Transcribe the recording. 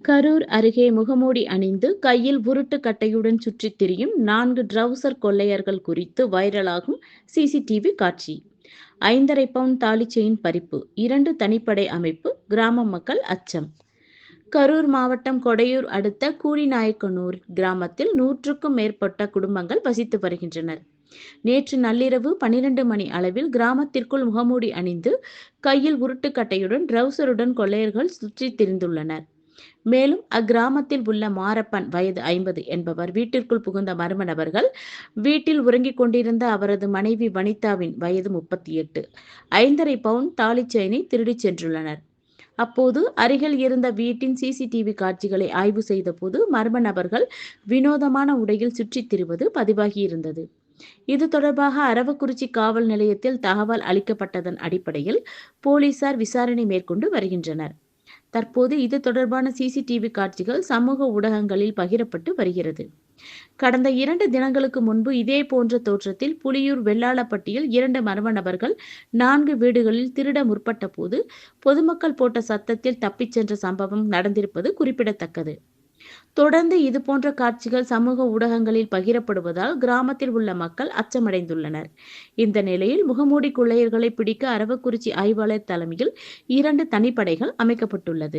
கரூர் அருகே முகமூடி அணிந்து கையில் உருட்டு கட்டையுடன் சுற்றித் திரியும் நான்கு ட்ரவுசர் கொள்ளையர்கள் குறித்து வைரலாகும் சிசிடிவி காட்சி. ஐந்தரை பவுன் தாலி செயின் பறிப்பு இரண்டு தனிப்படை அமைப்பு கிராம மக்கள் அச்சம். கரூர் மாவட்டம் கொடையூர் அடுத்த கூலிநாயக்கனூர் கிராமத்தில் நூற்றுக்கும் மேற்பட்ட குடும்பங்கள் வசித்து வருகின்றனர். நேற்று நள்ளிரவு பனிரெண்டு மணி அளவில் கிராமத்திற்குள் முகமூடி அணிந்து கையில் உருட்டுக்கட்டையுடன் ட்ரவுசருடன் கொள்ளையர்கள் சுற்றித் திரிந்துள்ளனர். மேலும் அக்கிராமத்தில் உள்ள மாரப்பன் வயது ஐம்பது என்பவர் வீட்டிற்குள் புகுந்த மர்ம நபர்கள். வீட்டில் உறங்கிக் கொண்டிருந்த அவரது மனைவி வனிதாவின் வயது முப்பத்தி எட்டு. ஐந்தரை பவுன் தாலி செயினை திருடிச் சென்றுள்ளனர். அப்போது அருகில் இருந்த வீட்டின் சிசிடிவி காட்சிகளை ஆய்வு செய்தபோது மர்ம நபர்கள் வினோதமான உடையில் சுற்றித் திரிவது பதிவாகியிருந்தது. இது தொடர்பாக அரவக்குறிச்சி காவல் நிலையத்தில் தகவல் அளிக்கப்பட்டதன் அடிப்படையில் போலீசார் விசாரணை மேற்கொண்டு வருகின்றனர். தற்போது இது தொடர்பான சிசிடிவி காட்சிகள் சமூக ஊடகங்களில் பகிரப்பட்டு வருகிறது. கடந்த இரண்டு தினங்களுக்கு முன்பு இதே போன்ற தோற்றத்தில் புலியூர் வெள்ளாளப்பட்டியில் இரண்டு மர்ம நபர்கள் நான்கு வீடுகளில் திருட முற்பட்ட போது பொதுமக்கள் போட்ட சத்தத்தில் தப்பிச் சென்ற சம்பவம் நடந்திருப்பது குறிப்பிடத்தக்கது. தொடர்ந்து இதுபோன்ற காட்சிகள் சமூக ஊடகங்களில் பகிரப்படுவதால் கிராமத்தில் உள்ள மக்கள் அச்சமடைந்துள்ளனர். இந்த நிலையில் முகமூடி கொள்ளையர்களை பிடிக்க அரவக்குறிச்சி ஆய்வாளர் தலைமையில் இரண்டு தனிப்படைகள் அமைக்கப்பட்டுள்ளது.